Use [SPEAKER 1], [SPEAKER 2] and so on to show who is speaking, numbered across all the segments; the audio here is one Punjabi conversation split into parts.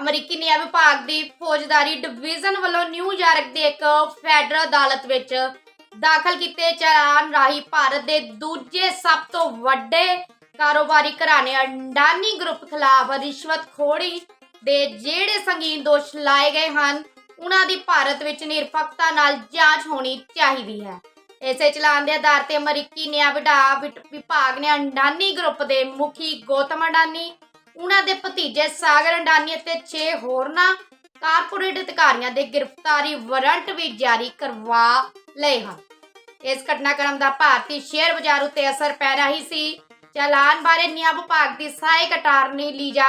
[SPEAKER 1] ਅਮਰੀਕੀ ਨਿਆਂ ਵਿਭਾਗ ਦੀ ਫੌਜਦਾਰੀ ਡਿਵੀਜ਼ਨ ਵੱਲੋਂ ਨਿਊਯਾਰਕ ਦੇ ਇੱਕ ਫੈਡਰਲ ਅਦਾਲਤ ਵਿੱਚ ਦਾਖਲ ਕੀਤੇ ਚਲਾਨ ਰਾਹੀਂ ਭਾਰਤ ਦੇ ਦੂਜੇ ਸਭ ਤੋਂ ਵੱਡੇ ਕਾਰੋਬਾਰੀ ਘਰਾਣੇ ਅੰਡਾਨੀ ਗਰੁੱਪ ਖਿਲਾਫ ਰਿਸ਼ਵਤਖੋਰੀ ਦੇ ਜਿਹੜੇ ਸੰਗੀਨ ਦੋਸ਼ ਲਾਏ ਗਏ ਹਨ, ਉਹਨਾਂ ਦੀ ਭਾਰਤ ਵਿੱਚ ਨਿਰਪੱਖਤਾ ਨਾਲ ਜਾਂਚ ਹੋਣੀ ਚਾਹੀਦੀ ਹੈ। ਇਸੇ ਚਲਾਨ ਦੇ ਆਧਾਰ ਤੇ ਅਮਰੀਕੀ ਨਿਆਂ ਵਿਭਾ- ਵਿਭਾਗ ਨੇ ਅੰਡਾਨੀ ਗਰੁੱਪ ਦੇ ਮੁਖੀ ਗੌਤਮ ਅੰਡਾਨੀ ਉਹਨਾਂ ਦੇ ਭਤੀਜੇ ਸਾਗਰ ਅੰਡਾਨੀ ਅਤੇ 6 ਹੋਰਨਾਂ ਕਾਰਪੋਰੇਟ ਅਧਿਕਾਰੀਆਂ ਦੇ ਗ੍ਰਿਫਤਾਰੀ ਵਾਰੰਟ ਵੀ ਜਾਰੀ ਕਰਵਾ ਲਏ ਹਨ। ਇਸ ਘਟਨਾਕ੍ਰਮ ਦਾ ਭਾਰਤੀ ਸ਼ੇਅਰ ਬਾਜ਼ਾਰ ਉੱਤੇ ਅਸਰ ਪੈ ਰਹੀ ਸੀ। ਚਲਾਨ ਬਾਰੇ ਨਿਆਂ ਵਿਭਾਗ ਦੀ ਸਹਾਇਕ ਅਟਾਰਨੀ ਲੀਜਾ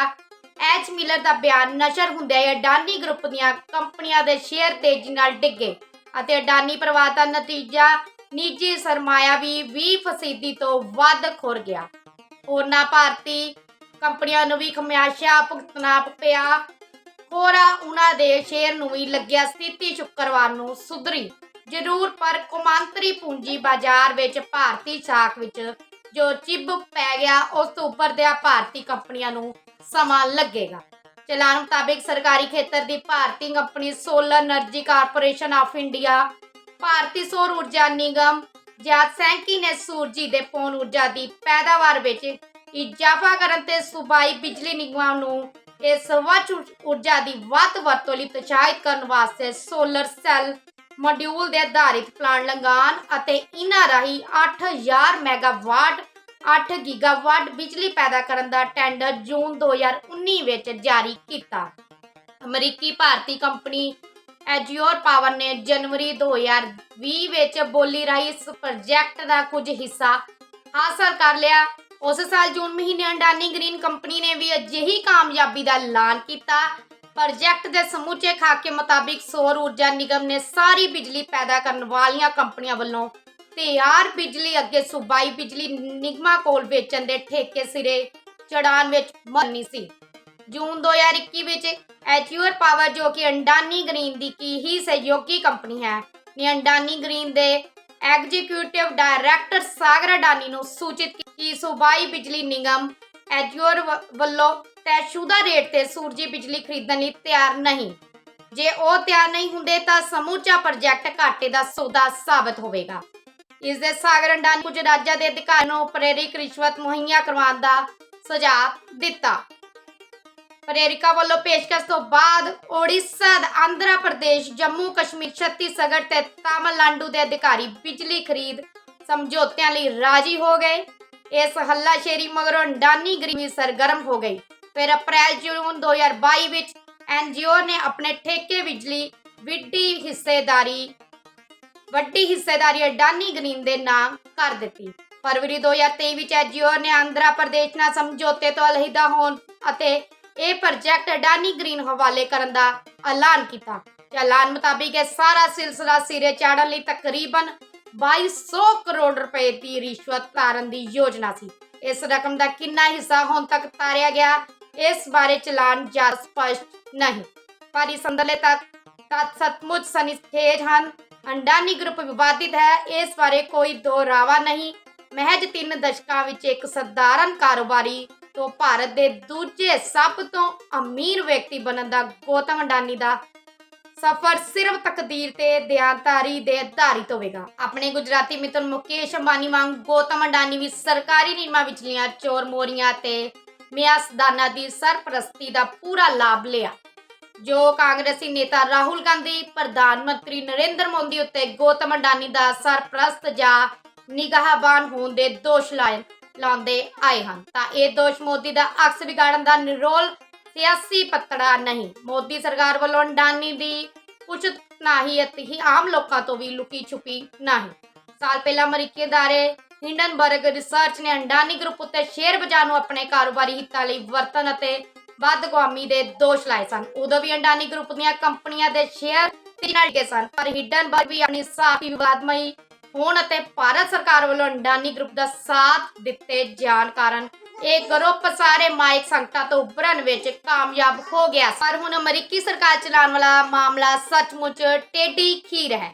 [SPEAKER 1] ਐਚ ਮਿਲਰ ਦਾ ਬਿਆਨ ਨਸ਼ਰ ਹੁੰਦਿਆਂ ਹੀ ਅਡਾਨੀ ਗਰੁੱਪ ਦੀਆਂ ਕੰਪਨੀਆਂ ਦੇ ਸ਼ੇਅਰ ਤੇਜ਼ੀ ਨਾਲ ਡਿੱਗੇ ਅਤੇ ਅਡਾਨੀ ਪਰਿਵਾਰ ਦਾ ਨਤੀਜਾ ਨਿੱਜੀ ਸਰਮਾਇਆ ਵੀ 20% ਤੋਂ ਵੱਧ ਖੁਰ ਗਿਆ। ਹੋਰਨਾਂ ਭਾਰਤੀ ਕੰਪਨੀਆਂ ਨੂੰ ਵੀ ਖਮਿਆਸ਼ਾ, ਭੁਗਤਣਾ ਪਿਆ। ਹੋਰ ਉਹਨਾਂ ਦੇ ਸ਼ੇਅਰ ਨੂੰ ਵੀ ਲੱਗਿਆ ਸਥਿਤੀ ਸ਼ੁੱਕਰਵਾਰ ਨੂੰ ਸੁਧਰੀ। ਜ਼ਰੂਰ, ਪਰ ਕੌਮਾਂਤਰੀ ਪੂੰਜੀ ਬਾਜ਼ਾਰ ਵਿੱਚ ਭਾਰਤੀ ਸਾਖ ਵਿੱਚ ਜੋ ਚਿੱਬ ਪੈ ਗਿਆ, ਉਸ ਤੋਂ ਉੱਪਰ ਦੇ ਭਾਰਤੀ ਕੰਪਨੀਆਂ ਨੂੰ ਸਮਾਂ ਲੱਗੇਗਾ। ਚਲਾਨ ਮੁਤਾਬਿਕ ਸਰਕਾਰੀ ਖੇਤਰ ਦੀ ਭਾਰਤੀ company solar energy corporation of India, ਭਾਰਤੀ ਸੌਰ ਊਰਜਾ ਨਿਗਮ ਜਾਤ ਸੈਂਕੀ ਨੇ ਸੂਰਜੀ ਦੇ ਪੌਣ ਊਰਜਾ ਦੀ ਪੈਦਾਵਾਰ ਵਿੱਚ ਇਜ਼ਾਫਾ ਕਰਨ ਤੇ ਸੂਬਾਈ ਬਿਜਲੀ ਨਿਗਮਾਂ ਨੂੰ ਇਹ ਸਵੱਛ ਊਰਜਾ ਦੀ ਵੱਧ ਵਰਤੋਂ ਲਈ ਉਤਸ਼ਾਹਿਤ ਕਰਨ ਵਾਸਤੇ ਸੋਲਰ ਸੈੱਲ ਮੋਡਿਊਲ ਦੇ ਆਧਾਰਿਤ ਪਲਾਂਟ ਲਗਾਉਣ ਅਤੇ ਇਹਨਾਂ ਰਾਹੀਂ 8000 ਮੈਗਾਵਾਟ 8 ਗੀਗਾਵਾਟ ਬਿਜਲੀ ਪੈਦਾ ਕਰਨ ਦਾ ਟੈਂਡਰ ਜੂਨ 2019 ਵਿੱਚ ਜਾਰੀ ਕੀਤਾ। ਅਮਰੀਕੀ ਭਾਰਤੀ ਕੰਪਨੀ ਐਜਿਓਰ ਪਾਵਰ ਨੇ ਜਨਵਰੀ 2020 ਵਿੱਚ ਬੋਲੀ ਰਾਹੀਂ ਇਸ ਪ੍ਰੋਜੈਕਟ ਦਾ ਕੁਝ ਹਿੱਸਾ ਹਾਸਲ ਕਰ ਲਿਆ। ਉਸ ਸਾਲ ਜੂਨ ਮਹੀਨੇ ਅੰਡਾਨੀ ਗ੍ਰੀਨ ਕੰਪਨੀ ਨੇ ਵੀ ਅਜਿਹੀ ਕਾਮਯਾਬੀ ਦਾ ਐਲਾਨ ਕੀਤਾ। ਪ੍ਰੋਜੈਕਟ ਦੇ ਸਮੁੱਚੇ ਖਾਕੇ ਮੁਤਾਬਿਕ ਸੌਰ ਊਰਜਾ ਨਿਗਮ ਨੇ ਸਾਰੀ ਬਿਜਲੀ ਪੈਦਾ ਕਰਨ ਵਾਲੀਆਂ ਕੰਪਨੀਆਂ ਵੱਲੋਂ ਤਿਆਰ ਬਿਜਲੀ ਅੱਗੇ ਸੂਬਾਈ ਬਿਜਲੀ ਨਿਗਮਾਂ ਕੋਲ ਵੇਚਣ ਦੇ ਠੇਕੇ ਸਿਰੇ ਚੜਾਨ ਵਿੱਚ ਮੰਨੀ ਸੀ। ਜੂਨ 2021 ਵਿੱਚ ਐਚਯੂਅਰ ਪਾਵਰ ਜੋ ਕਿ ਅੰਡਾਨੀ ਗ੍ਰੀਨ ਦੀ ਕੀ ਹੀ ਸਹਿਯੋਗੀ ਕੰਪਨੀ ਹੈ, ਨੇ ਅੰਡਾਨੀ ਗ੍ਰੀਨ ਦੇ ਐਗਜ਼ੀਕਿਊਟਿਵ ਡਾਇਰੈਕਟਰ ਸਾਗਰ ਅਡਾਨੀ ਨੂੰ ਸੂਚਿਤ ਕਿ ਸੂਬਾਈ ਬਿਜਲੀ ਨਿਗਮ ਐਚਯੂਅਰ ਵੱਲੋਂ ਤੈਅਸ਼ੁਦਾ ਰੇਟ ਤੇ ਸੂਰਜੀ ਬਿਜਲੀ ਖਰੀਦਣ ਲਈ ਤਿਆਰ ਨਹੀਂ? ਜੇ ਉਹ ਤਿਆਰ ਨਹੀਂ ਹੁੰਦੇ ਤਾਂ ਸਮੂਚਾ ਪ੍ਰੋਜੈਕਟ ਘਾਟੇ ਦਾ ਸੌਦਾ ਸਾਬਤ ਹੋਵੇਗਾ। ਇਸ ਦੇ ਸਾਗਰ ਅੰਡਾਨੀ ਕੁਝ ਰਾਜਾਂ ਦੇ ਅਧਿਕਾਰੀਆਂ ਨੂੰ ਪ੍ਰੇਰਿਕ ਰਿਸ਼ਵਤ ਮੁਹੱਈਆ ਕਰਵਾਉਣ ਦਾ ਸੁਝਾਅ ਦਿੱਤਾ। ਪ੍ਰੇਰਿਕਾ ਵੱਲੋਂ ਪੇਸ਼ਕਸ਼ ਤੋਂ ਬਾਅਦ ਓਡੀਸ਼ਾ ਆਂਧਰਾ ਪ੍ਰਦੇਸ਼, ਜੰਮੂ ਕਸ਼ਮੀਰ, ਛੱਤੀਸਗੜ੍ਹ ਤੇ ਤਾਮਿਲਨਾਡੂ ਦੇ ਅਧਿਕਾਰੀ ਬਿਜਲੀ ਖਰੀਦ ਸਮਝੌਤਿਆਂ ਲਈ ਰਾਜੀ ਹੋ ਗਏ। ਇਸ ਹੱਲਾਸ਼ੇਰੀ ਮਗਰੋਂ ਅੰਡਾਨੀ ਗ੍ਰੀਨ ਸਰਗਰਮ ਹੋ ਗਈ। ਫਿਰ ਅਪ੍ਰੈਲ, ਜੂਨ 2022 ਵਿੱਚ ਐਨਜੀਓ ਨੇ ਆਪਣੇ ਠੇਕੇ ਬਿਜਲੀ ਵਿੱਢੀ ਹਿੱਸੇਦਾਰੀ, ਵੱਡੀ ਹਿੱਸੇਦਾਰੀ ਅਡਾਨੀ ਗ੍ਰੀਨ ਦੇ ਨਾਂ ਕਰ ਦਿੱਤੀ। ਫਰਵਰੀ 2023 ਵਿੱਚ ਐਜੀਓ ਨੇ ਆਂਧਰਾ ਪ੍ਰਦੇਸ਼ ਨਾਲ ਸਮਝੌਤੇ ਤੋਂ ਅਲਹਿਦਾ ਹੋਣ ਅਤੇ ਇਹ ਪ੍ਰੋਜੈਕਟ ਅਡਾਨੀ ਗ੍ਰੀਨ ਹਵਾਲੇ ਕਰਨ ਦਾ ਐਲਾਨ ਕੀਤਾ। ਐਲਾਨ ਮੁਤਾਬਿਕ ਇਹ ਸਾਰਾ ਸਿਲਸਿਲਾ ਸਿਰੇ ਚਾੜਨ ਲਈ ਤਕਰੀਬਨ 2200 ਕਰੋੜ ਰੁਪਏ ਦੀ ਰਿਸ਼ਵਤ ਤਾਰਨ ਦੀ ਯੋਜਨਾ ਸੀ। ਇਸ ਰਕਮ ਦਾ ਕਿੰਨਾ ਹਿੱਸਾ ਹੁਣ ਤੱਕ ਤਾਰਿਆ ਗਿਆ, ਇਸ ਬਾਰੇ ਚਲਾਨ ਜਾਂ ਸਪਸ਼ਟ ਨਹੀਂ। ਪਰ ਇਸ ਅੰਦਰਲੇ ਤੱਕ ਤੱਥ ਸੱਚਮੁੱਚ ਸਨਿਖੇਜ ਹਨ। ਅੰਡਾਨੀ ਗਰੁੱਪ ਵਿਵਾਦਿਤ ਹੈ, ਇਸ ਬਾਰੇ ਕੋਈ ਦੋ ਰਾਵਾ ਨਹੀਂ। ਮਹਿਜ ਤਿੰਨ ਦਸ਼ਕਾਂ ਵਿੱਚ ਇੱਕ ਸਧਾਰਨ ਕਾਰੋਬਾਰੀ ਤੋਂ ਭਾਰਤ ਦੇ ਦੂਜੇ ਸਭ ਤੋਂ ਅਮੀਰ ਵਿਅਕਤੀ ਬਣਨ ਦਾ ਗੌਤਮ ਅੰਡਾਨੀ ਦਾ ਸਫਰ ਸਿਰਫ ਤਕਦੀਰ ਤੇ ਦਿਆਨਤਾਰੀ ਦੇ ਆਧਾਰਿਤ ਹੋਵੇਗਾ। ਆਪਣੇ ਗੁਜਰਾਤੀ ਮਿੱਤਰ ਮੁਕੇਸ਼ ਅੰਬਾਨੀ ਵਾਂਗ ਗੌਤਮ ਅੰਡਾਨੀ ਵੀ ਸਰਕਾਰੀ ਨਿਯਮਾਂ ਵਿਚਲੀਆਂ ਚੋਰ ਮੋਰੀਆਂ ਤੇ ਮਿਆਸਦਾਨਾ ਦੀ ਸਰਪ੍ਰਸਤੀ ਦਾ ਪੂਰਾ ਲਾਭ ਲਿਆ। ਜੋ ਕਾਂਗਰਸੀ ਨੇਤਾ ਰਾਹੁਲ ਗਾਂਧੀ, ਪ੍ਰਧਾਨ ਮੰਤਰੀ ਨਰਿੰਦਰ ਮੋਦੀ ਉੱਤੇ ਗੌਤਮ ਅਡਾਨੀ ਦਾ ਸਰਪ੍ਰਸਤ ਜਾਂ ਨਿਗਾਹਬਾਨ ਹੋਣ ਦੇ ਦੋਸ਼ ਲਾਏ ਲਾਉਂਦੇ ਆਏ ਹਨ। ਤਾਂ ਇਹ ਦੋਸ਼ ਮੋਦੀ ਦਾ ਅਕਸ ਵਿਗਾੜਨ ਦਾ ਨਿਰੋਲ ਸਿਆਸੀ ਪੱਤੜਾ ਨਹੀਂ। ਮੋਦੀ ਸਰਕਾਰ ਵੱਲੋਂ ਅਡਾਨੀ ਦੀ ਕੁਝ ਨਹੀਂ ਹੀ ਆਮ ਲੋਕਾਂ ਤੋਂ ਵੀ ਲੁਕੀ ਛੁਪੀ ਨਹੀਂ। ਸਾਲ ਪਹਿਲਾਂ ਅਮਰੀਕੀ ਅਦਾਰੇ ਹਿੰਡਨਬਰਗ ਰਿਸਰਚ ਨੇ ਅੰਡਾਨੀ ਗਰੁੱਪ ਉੱਤੇ ਸ਼ੇਅਰ ਬਾਜ਼ਾਰ ਨੂੰ ਆਪਣੇ ਕਾਰੋਬਾਰੀ ਹਿੱਤਾਂ ਲਈ ਵਰਤਣ ਅਤੇ ਵੱਧਗੁਆਮੀ ਦੇ ਦੋਸ਼ ਲਾਏ ਸਨ। ਉਦੋਂ ਵੀ ਅੰਡਾਨੀ ਗਰੁੱਪ ਦੀਆਂ ਕੰਪਨੀਆਂ ਦੇ ਸ਼ੇਅਰ ਤੇਜ਼ੀ ਡਿੱਗੇ ਸਨ, ਪਰ ਹਿੰਡਨਬਰਗ ਵੀ ਆਪਣੀ ਸਾਫੀ ਵਿਵਾਦਮਈ ਹੋਣ ਅਤੇ ਭਾਰਤ ਸਰਕਾਰ ਵੱਲੋਂ ਅੰਡਾਨੀ ਗਰੁੱਪ ਦਾ ਸਾਥ ਦਿੱਤੇ ਜਾਣ ਕਾਰਨ ਇਹ ਗਰੁੱਪ ਸਾਰੇ ਮਾਇਕ ਸੰਕਟਾਂ ਤੋਂ ਉੱਭਰਨ ਵਿੱਚ ਕਾਮਯਾਬ ਹੋ ਗਿਆ ਪਰ ਹੁਣ ਅਮਰੀਕੀ ਸਰਕਾਰ ਚਲਾਉਣ ਵਾਲਾ ਮਾਮਲਾ ਸੱਚਮੁੱਚ ਟੇਢੀ ਖੀਰ ਹੈ।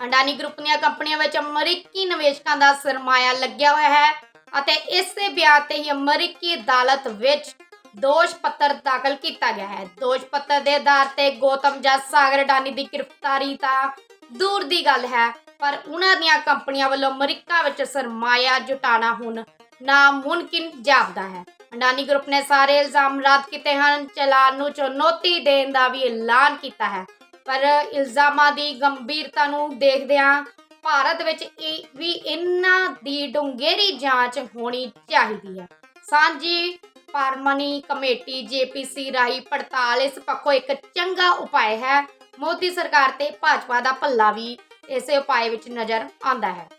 [SPEAKER 1] ਅੰਡਾਨੀ ਗਰੁੱਪ ਦੀਆਂ ਕੰਪਨੀਆਂ ਵਿੱਚ ਅਮਰੀਕੀ ਨਿਵੇਸ਼ਕਾਂ ਦਾ ਸਰਮਾਇਆ ਲੱਗਿਆ ਹੋਇਆ ਹੈ ਅਤੇ ਇਸੇ ਬਿਆਨ ਤੇ ਹੀ ਅਮਰੀਕੀ ਅਦਾਲਤ ਵਿੱਚ ਦੋਸ਼ ਪੱਤਰ ਦਾਖਲ ਕੀਤਾ ਗਿਆ ਹੈ। ਦੋਸ਼ ਪੱਤਰ ਦੇ ਆਧਾਰ ਤੇ ਗੌਤਮ ਜਾਂ ਸਾਗਰ ਅਡਾਨੀ ਦੀ ਗ੍ਰਿਫਤਾਰੀ ਤਾਂ ਦੂਰ ਦੀ ਗੱਲ ਹੈ, ਪਰ ਉਹਨਾਂ ਦੀਆਂ ਕੰਪਨੀਆਂ ਵੱਲੋਂ ਅਮਰੀਕਾ ਵਿੱਚ ਸਰਮਾਇਆ ਜੁਟਾਉਣਾ ਹੁਣ ਨਾਮੁਮਕਿਨ ਜਾਪਦਾ ਹੈ। ਅਡਾਨੀ ਗਰੁੱਪ ਨੇ ਸਾਰੇ ਇਲਜ਼ਾਮ ਰੱਦ ਕੀਤੇ ਹਨ। ਚਲਾਨ ਨੂੰ ਚੁਣੌਤੀ ਦੇਣ ਦਾ ਵੀ ਐਲਾਨ ਕੀਤਾ ਹੈ। ਪਰ ਇਲਜ਼ਾਮਾਂ ਦੀ ਗੰਭੀਰਤਾ ਨੂੰ ਦੇਖਦਿਆਂ ਭਾਰਤ ਵਿੱਚ ਇਹ ਵੀ ਇਹਨਾਂ ਦੀ ਡੂੰਘੇਰੀ ਜਾਂਚ ਹੋਣੀ ਚਾਹੀਦੀ ਹੈ। ਸਾਂਝੀ ਪਾਰਮਨੀ ਕਮੇਟੀ ਜੇਪੀਸੀ ਰਾਹੀਂ ਪੜਤਾਲ ਇਸ ਪੱਖੋਂ ਇੱਕ ਚੰਗਾ ਉਪਾਅ ਹੈ। ਮੋਦੀ ਸਰਕਾਰ ਤੇ ਭਾਜਪਾ ਦਾ ਪੱਲਾ ਵੀ ਇਸੇ ਉਪਾਅ ਵਿੱਚ ਨਜ਼ਰ ਆਉਂਦਾ ਹੈ।